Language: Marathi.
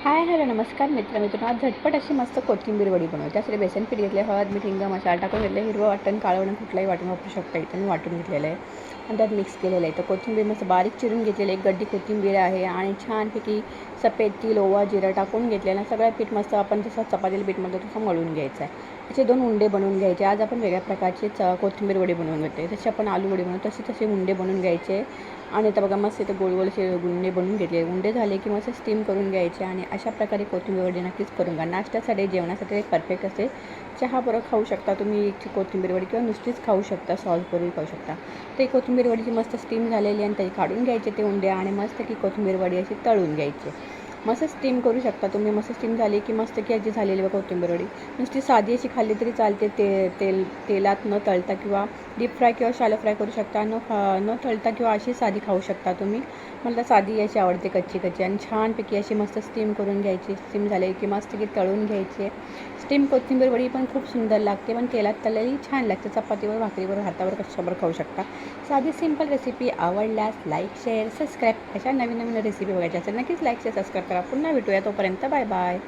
हाय हॅलो नमस्कार मित्र मित्रांनो. आज झटपट अशी मस्त कोथिंबीर वडी बनवू त्यासाठी बेसन पीठ घेतले हळद मीठ हिंग मसाला टाकून घेतले हिरवं वाटण काळं कुठलाही वाटण वापरू शकता. इथं मी वाटून घेतलेलं आहे. आणि त्यात मिक्स केलेलं आहे. तर कोथिंबीर मस्त बारीक चिरून घेतलेलं एक गड्डी कोथिंबीर आहे. आणि छानपैकी सफेद तील ओवा जिरं टाकून घेतलेलं सगळं पीठ मस्त आपण जसं चपातीला पीठ म्हणतो तसं मळून घ्यायचं आहे. असे दोन उंडे बनवून घ्यायचे. आज आपण वेगळ्या प्रकारचे च कोथिंबीर वडी बनवून घेते जसे आपण आलू वडी बनवतो तसे तसे उंडे बनवून घ्यायचे. आणि आता बघा मस्त इथं गोल गोल असे उंडे बनवून घेतले उंडे झाले की मस्त स्टीम करून घ्यायचे. आणि अशा प्रकारे कोथिंबीर वडी नक्कीच करून घ्या. नाश्त्यासाठी जेवणासाठी एक परफेक्ट असे चहा बरोबर खाऊ शकता तुम्ही एक कोथिंबीर वडी किंवा नुसतीच खाऊ शकता सॉस बरोबर खाऊ शकता. ते कोथिंबीर वडीची मस्त स्टीम झालेली आणि त्याची काढून घ्यायचे ते उंडे आणि मस्त की कोथिंबीर वडी अशी तळून घ्यायची. मस्त स्टीम करू शकता तुम्ही. मस्त स्टीम झाली की मस्त की याची झालेली बघा कोथिंबीर वडी नुसती साधी अशी खाल्ली तरी चालते ते तेल तेलात न तळता किंवा डीप फ्राय किंवा शालो फ्राय करू शकता. न न तळता किंवा अशी साधी खाऊ शकता तुम्ही. मला साधी अशी आवडते कच्ची कच्ची. आणि छानपैकी अशी मस्त स्टीम करून घ्यायची. स्टीम झाली की मस्त की तळून घ्यायची. स्टीम कोथिंबीर वडी पण खूप सुंदर लागते. पण तेलात तळलेली छान लागते. चपातीवर भाकरीवर हातावर कशावर खाऊ शकता. साधी सिंपल रेसिपी आवडल्यास लाईक शेअर सबस्क्राईब अशा नवीन नवीन रेसिपी बघायच्या असेल नक्कीच लाईक शेअर सबस्क्राईब करा. पुन्हा भेटूया तोपर्यंत. Bye bye